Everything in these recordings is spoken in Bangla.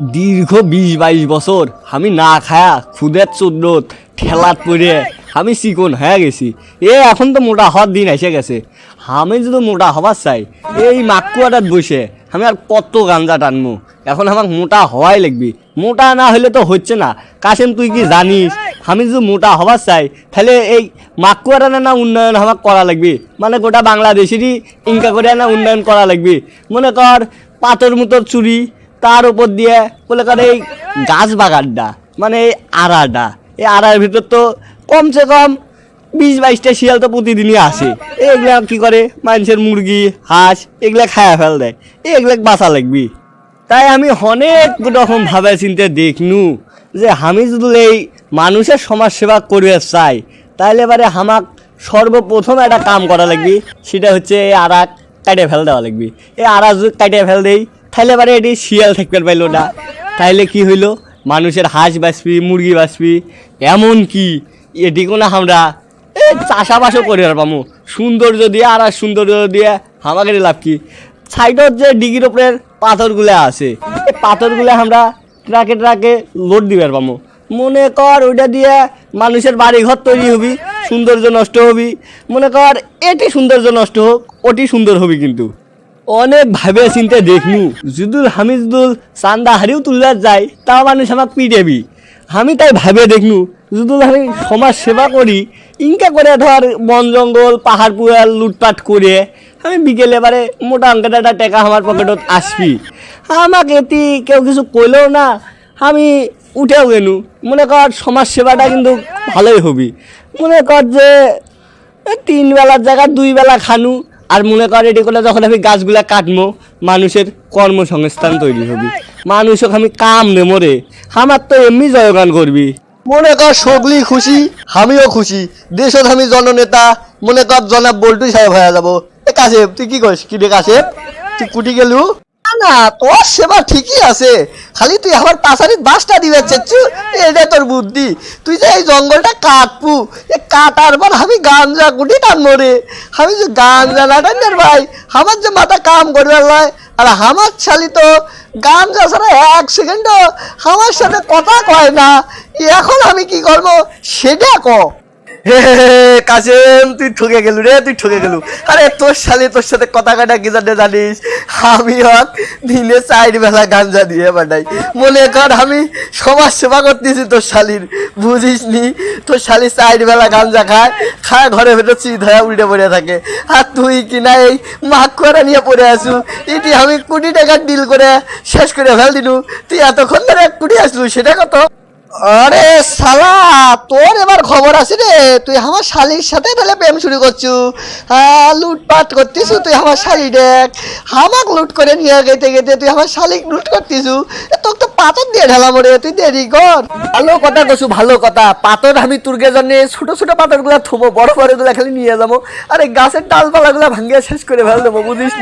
দীর্ঘ বিশ বাইশ বছর আমি না খায়া খুদের চোদ্দত ঠেলাত পড়ে আমি চিকন হয়ে গেছি। এ এখন তো মোটা হওয়ার দিন এসে গেছে। আমি যদি মোটা হবার চাই, এই মাকুয়াটাত বসে আমি আর কত গাঞ্জা টানবো এখন আমাকে মোটা হওয়াই লাগবি। মোটা না হলে তো হচ্ছে না। কাশেম তুই কি জানিস? আমি যদি মোটা হবার চাই, তাহলে এই মাকুয়াটা না উন্নয়ন আমাকে করা লাগবে। মানে গোটা বাংলাদেশেরই ইনকা করে না উন্নয়ন করা লাগবে। মনে কর পাথর মুতোর চুরি তার উপর দিয়ে বলে কর এই গাছ বাগানটা মানে এই আড়াটা। এই আড়ার ভিতর তো কমসে কম বিশ বাইশটা শিয়াল তো প্রতিদিনই আসে। এগুলা কি করে? মানুষের মুরগি, হাঁস, এগুলা খায়া ফেল দেয় এগুলা বাঁচা লাগবি। তাই আমি অনেক রকম ভাবে চিন্তে দেখনু যে আমি যদি এই মানুষের সমাজ সেবা করবে চাই তাহলে এবারে আমাক সর্বপ্রথম একটা কাম করা লাগবে। সেটা হচ্ছে এই আড়া কাটিয়ে ফেল দেওয়া লাগবে। এই আড়া যদি কাটিয়ে ফেল দেই তাহলে এবারে এটি শিয়াল থাকতে পাইলো না। তাইলে কি হইল? মানুষের হাঁস বাঁচবি, মুরগি বাঁচবি, এমন কি? এটি কোনো আমরা চাষাবাসও করে পাবো সৌন্দর্য দিয়ে আর আর সৌন্দর্য দিয়ে আমাদের লাভ কি? সাইডত যে ডিগির ওপরের পাথরগুলো আছে পাথরগুলো আমরা ট্রাকে ট্রাকে লোড দিবার পাবো মনে কর ওইটা দিয়ে মানুষের বাড়ি ঘর তৈরি হবি, সৌন্দর্য নষ্ট হবি। মনে কর এটি সৌন্দর্য নষ্ট হোক, ওটি সুন্দর হবি কিন্তু। অনেক ভাবে চিন্তে দেখনু যদুল হামিদুল চান্দা হারিও তুলবার যায় তাও মানুষ আমাকে পিটেবি আমি তাই ভাবে দেখনু যদুল আমি সমাজ সেবা করি, ইনকা করে ধর বন জঙ্গল, পাহাড় পুয়াল লুটপাট করে, আমি বিকেলে এবারে মোটা অঙ্কের একটা টাকা আমার পকেটত আসবি। আমাকে এটি কেউ কিছু কইলেও না, আমি উঠেও গেনু মনে কর সমাজ সেবাটা কিন্তু ভালোই হবি। মনে কর যে, তিন বেলার জায়গায় দুই বেলা খানু। আর মনে কর এটি করলে যখন আমি গাছগুলা কাটবো মানুষের কর্মসংস্থান তৈরি হবি। মানুষক আমি কাম নে মরে আমার তো এমনি জয়গান করবি। মনে কর সগলি খুশি, আমিও খুশি। দেশত আমি জননেতা, মনে কর জনাব বল্টু সাহেব হয়ে যাব। এ কাশেপ তুই কি করিস? কি রে কাশেব? তুই কুটি গেলু? না, তোর সেবা ঠিকই আছে। খালি তুই বাসটা দিবে চেচ্ছু এটা তোর বুদ্ধি। তুই যে এই জঙ্গলটা এ কাটার পর আমি গাঞ্জা আমি যে গাঞ্জা ভাই আমার যে মাথা কাম করবার আর আমার তো গাঞ্জা ছাড়া এক সেকেন্ডও আমার সাথে কথা কয় না। এখন আমি কি করব সেটা ক। হে, তুই ঠকে গেলু রে তুই ঠকে গেলু। আরে তোর শালি তোর সাথে কথা কাটা কি জানে জানিস? আমি হক দিনে চার বেলা গাঞ্জা দিয়ে বানাই। মনে কর আমি সমাজ সেবা করতেছি তোর শালির বুঝিস নি তোর শালি চার বেলা গাঞ্জা খায় খায় ঘরে ভেতর চিত হয়ে উল্টে পড়ে থাকে। আর তুই কিনা এই মাক করে নিয়ে পড়ে আসু এটি আমি কোটি টাকার ডিল করে শেষ করে ফেল দিলু তুই এতক্ষণ ধরে কোটি আসলু, সেটা কত? আরে শালা, তোর এবার খবর আছে রে। তুই আমার শালির সাথে তাহলে প্রেম শুরু করছু। হ্যাঁ লুটপাট করতিস তুই আমার শালি দেখ। আমাক লুট করে নিয়ে গেতে গেতে তুই আমার শালিক লুট করতিছু। তোকে তো পাথর দিয়ে ঢালাম রে, তুই দেরি কর। ভালো কথা কছু ভালো কথা। পাথর আমি তুর্গে জন্য ছোট ছোট পাথরগুলা থুবো, বড় বড়গুলা খালি নিয়ে যাব। আর গাছের ডালপালা গুলা ভাঙ্গিয়ে শেষ করে ফেল দেবো বুঝিস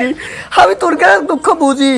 আমি তোর দুঃখ বুঝি?